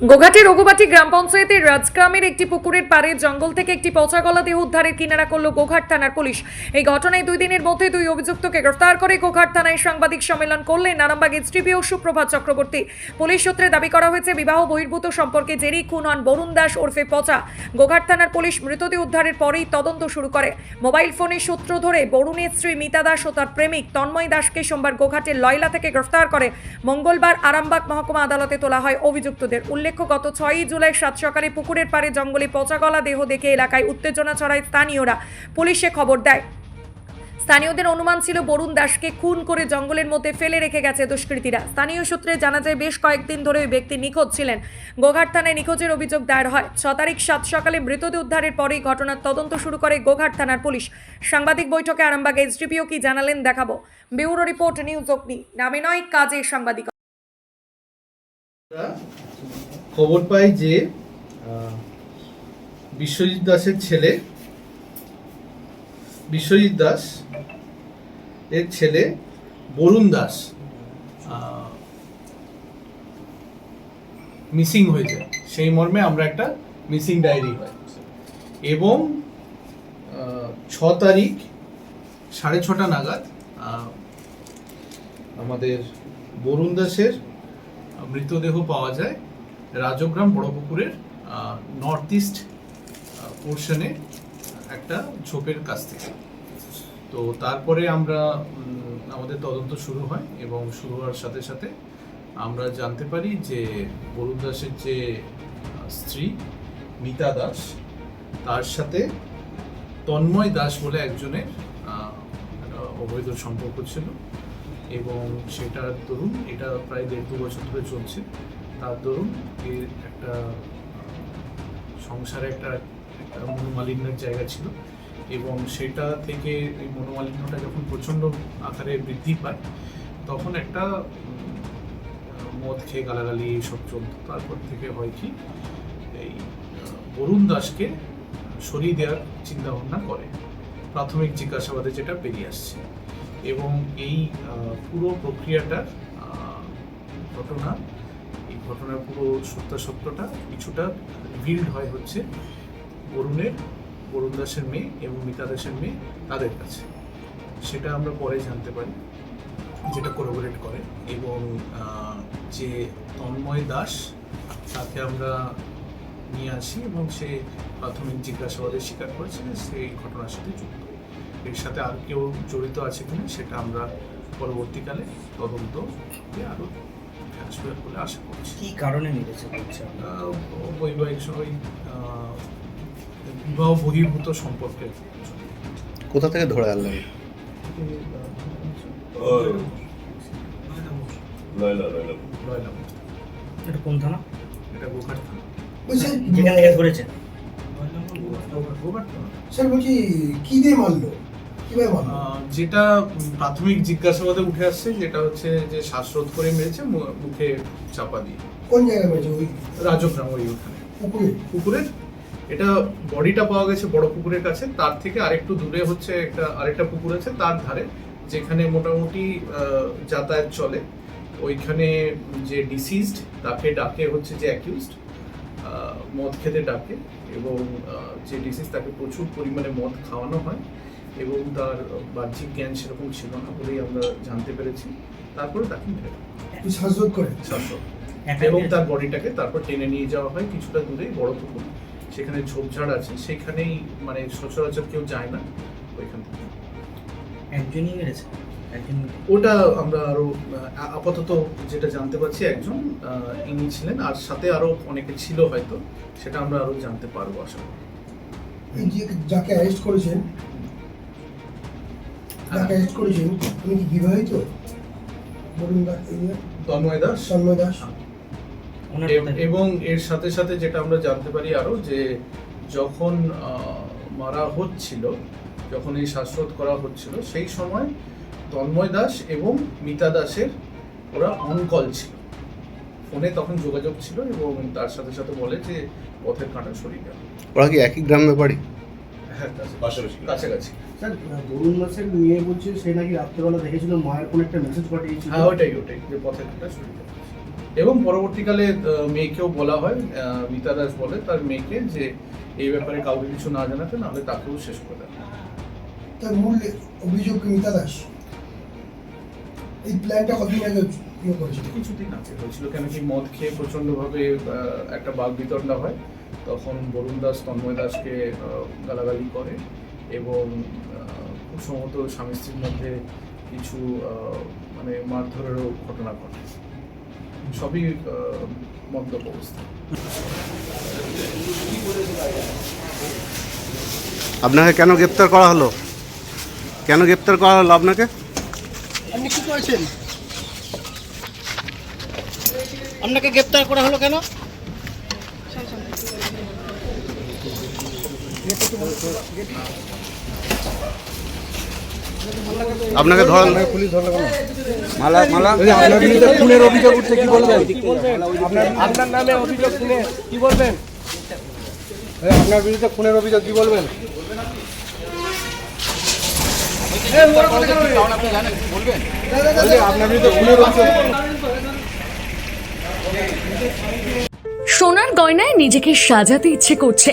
গোঘাটি রঘুবাটি গ্রাম পঞ্চায়েতের রাজগ্রামের একটি পুকুরের পাড়ে জঙ্গল থেকে একটি পচা গলা দেহ উদ্ধারের কিনারা করল গোঘাট থানার পুলিশ। এই ঘটনায় দুই দিনের মধ্যে দুই অভিযুক্তকে গ্রেফতার করে গোঘাট থানায় সাংবাদিক সম্মেলন করলেন নারায়ণবাগ এসডিপিও সুপ্রভাত চক্রবর্তী। পুলিশ সূত্রে দাবি করা হয়েছে, বিবাহ বহির্ভূত সম্পর্কে জেরি খুন হন বরুণ দাস ওরফে পচা গোঘাট থানার পুলিশ মৃতদেহ উদ্ধারের পরেই তদন্ত শুরু করে। মোবাইল ফোনের সূত্র ধরে বরুণের স্ত্রী মিতা দাস ও তার প্রেমিক তন্ময় দাসকে সোমবার গোঘাটের লয়লা থেকে গ্রেফতার করে মঙ্গলবার আরামবাগ মহকুমা আদালতে তোলা হয় অভিযুক্তদের উল্লেখ্য, গত ছয়ই জুলাই সাত সকালে পুকুরের পাড়ে জঙ্গলে পচা গলা দেহ দেখে এলাকায় উত্তেজনা ছড়ায় স্থানীয়রা। পুলিশে খবর দেয়। স্থানীয়দের অনুমান ছিল বরুণ দাসকে খুন করে জঙ্গলের মধ্যে ফেলে রেখে গেছে দুষ্কৃতীরা। স্থানীয় সূত্রে জানা যায়, বেশ কয়েকদিন ধরে ওই ব্যক্তি নিখোঁজ ছিলেন। গোঘাট থানায় নিখোঁজের অভিযোগ দায়ের হয়। ছ তারিখ সাত সকালে মৃতদেহ উদ্ধারের পরেই ঘটনার তদন্ত শুরু করে গোঘাট থানার পুলিশ। সাংবাদিক বৈঠকে আরামবাগ এসডিপিও কি জানালেন দেখাবো। ব্যুরো রিপোর্ট নিউজ অগ্নি। নামে নয় কাজে সাংবাদিক। খবর পাই যে বিশ্বজিৎ দাসের ছেলে, বিশ্বজিৎ দাস এর ছেলে বরুণ দাস মিসিং হয়ে যায়। সেই মর্মে আমরা একটা মিসিং ডায়েরি হয়। এবং ছ তারিখ সাড়ে ছটা নাগাদ আমাদের বরুণ দাসের মৃতদেহ পাওয়া যায়। রাজগ্রাম বড়পুকুরের নর্থ ইস্ট পোর্শনে একটা ঝোপের কাছ থেকে। তো তারপরে আমরা আমাদের তদন্ত শুরু হয় এবং শুরু হওয়ার সাথে সাথে আমরা জানতে পারি যে বরুণ দাসের যে স্ত্রী মিতা দাস, তার সাথে তন্ময় দাস বলে একজনের অবৈধ সম্পর্ক ছিল এবং সেটার দরুন এটা প্রায় দেড় দু বছর ধরে চলছে। তার দরুন এর একটা, সংসারে একটা একটা মনোমালিন্যের জায়গা ছিল এবং সেটা থেকে এই মনোমালিন্যটা যখন প্রচণ্ড আকারে বৃদ্ধি পায়, তখন একটা মদ খেয়ে গালাগালি এইসব চলতো। তারপর থেকে হয় কি, এই বরুণ দাসকে সরিয়ে দেওয়ার চিন্তাভাবনা করে। প্রাথমিক জিজ্ঞাসাবাদে যেটা বেরিয়ে আসছে এবং এই পুরো প্রক্রিয়াটার ঘটনা ঘটনার পুরো সত্যাসত্যটা কিছুটা রিভিল্ড হয় হচ্ছে অরুণের, অরুণ দাসের মেয়ে এবং মিতা দাসের মেয়ে তাদের কাছে। সেটা আমরা পরে জানতে পারি, যেটা কোলাবোরেট করে। এবং যে তন্ময় দাস, তাকে আমরা নিয়ে আসি এবং সে প্রাথমিক জিজ্ঞাসাবাদের স্বীকার করেছে, সে এই ঘটনার সাথে যুক্ত। এর সাথে আর কেউ জড়িত আছে কিনা, সেটা আমরা পরবর্তীকালে তদন্ত আরও আসবে বলে আশা করছি। কি কারণে? আহ, বৈবাহিক সবাই বিবাহ বহির্ভূত সম্পর্কে কোথা থেকে ধরে আনলেন? এটা কোন থানা? এটা গোঘাট থানা। বলছি যেখান থেকে ধরেছেন? স্যার বলছি কি দিয়ে মারলো? যেটা প্রাথমিক জিজ্ঞাসাবাদে উঠে আসছে যেটা হচ্ছে যে শ্বাসরোধ করে মেরেছে মুখে চাপা দিয়ে। কোন জায়গায় মেরেছে? ওই রাজগ্রাম ওই ওখানে। পুকুরে? পুকুরের এটা বডিটা পাওয়া গেছে বড় পুকুরের কাছে তার থেকে আরেকটু দূরে হচ্ছে একটা আরেকটা পুকুর আছে তার ধারে যেখানে মোটামুটি যাতায়াত চলে। ওইখানে যে ডিসিজড তাকে ডাকে হচ্ছে যে অ্যাকিউজড মদ খেতে ডাকে এবং যে ডিসিজ তাকে প্রচুর পরিমাণে মদ খাওয়ানো হয়। এবং তার বাহ্যিক জ্ঞান সেরকম ছিল না বলেই আমরা জানতে পেরেছি। তারপরে তাকে মেরে শ্বাসরোধ করে। শ্বাসরোধ এবং তার বডিটাকে তারপর টেনে নিয়ে যাওয়া হয় কিছুটা দূরে বড় পুকুর। সেখানে ঝোপঝাড় আছে। সেখানেই মানে সচরাচর কেউ যায় না ওইখান থেকে। একজনই মেরেছে? ওটা আমরা আরও আপাতত যেটা জানতে পারছি একজন আহ, ইনি ছিলেন। আর সাথে আরও অনেকে ছিল হয়তো। সেটা আমরা আরও জানতে পারব আশা করি। যাকে অ্যারেস্ট করেছেন যাকে অ্যারেস্ট করেছেন তুমি কি বিবাহিত? বলুন তন্ময় দাস। সন্ময় দাস। এব- এর সাথে সাথে যেটা আমরা জানতে পারি আরও যে যখন মারা হচ্ছিল যখন এই শ্বাসরোধ করা হচ্ছিল সেই সময় তন্ময় দাস এবং মিতা দাসের ওরা অন কল ছিল। ফোনে তখন যোগাযোগ ছিল এবং তার সাথে সাথে বলে যে পথের কাঁটা সরিয়ে গেল ওরা কি একই গ্রামে বাড়ি পাশাপাশি কাছাকাছি। স্যার বরুণ দাসের মেয়ে বলছে সে নাকি রাত্রেবেলা দেখেছিল মায়ের কোন একটা মেসেজ পাঠিয়েছিল। হ্যাঁ ওটাই ওটাই যে পথের এবং পরবর্তীকালে মেয়েকেও বলা হয় মিতা দাস বলে তার মেয়েকে যে এই ব্যাপারে কাউকে কিছু না জানাতে নাহলে তাকেও শেষ করে দেয় তার মূল অভিযোগ মিতা দাস? এই প্ল্যানটা কতদিন আগে ইয়ে কিছুদিন আগে হয়েছিল কেন কি মদ খেয়ে প্রচণ্ডভাবে একটা বাঘ বিতণ্ডা হয়। তখন বরুণ দাস তন্ময় দাসকে গালাগালি করে এবং সম্ভবত স্বামী স্ত্রীর মধ্যে কিছু মানে মারধরেরও ঘটনা ঘটে। সবই মন্তব্য অবস্থা। আপনাকে কেন গ্রেপ্তার করা হলো? কেন গ্রেপ্তার করা হলো আপনাকে? আপনি কি করেছেন? আপনাকে গ্রেপ্তার করা হলো কেন? আপনাকে ধরা পুলিশ ধরলো মালা মালা আপনার বিরুদ্ধে খুনের অভিযোগ উঠছে কি বলবেন? আপনার আপনার নামে অভিযোগ শুনে কি বলবেন? আপনার বিরুদ্ধে খুনের অভিযোগ কি বলবেন? আপনার বিরুদ্ধে খুনের অভিযোগ। সোনার গয়নায় নিজেকে সাজাতে ইচ্ছে করছে।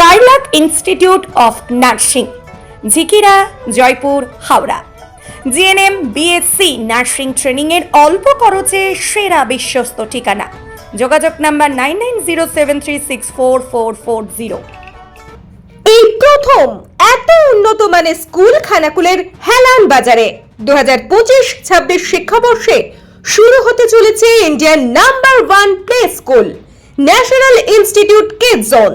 Skylark institute of nursing Jhikira Joypur Howrah GNM BSc nursing ট্রেনিংয়ের অল্প খরচে সেরা বিশ্বস্ত ঠিকানা। যোগাযোগ number nine nine zero seven three six four four four zero এই প্রথম এত উন্নত মানের স্কুল খানাকুলের হেলান বাজারে দু হাজার পঁচিশ ছাব্বিশ শিক্ষাবর্ষে শুরু হতে চলেছে Indian number one play school national institute kid zone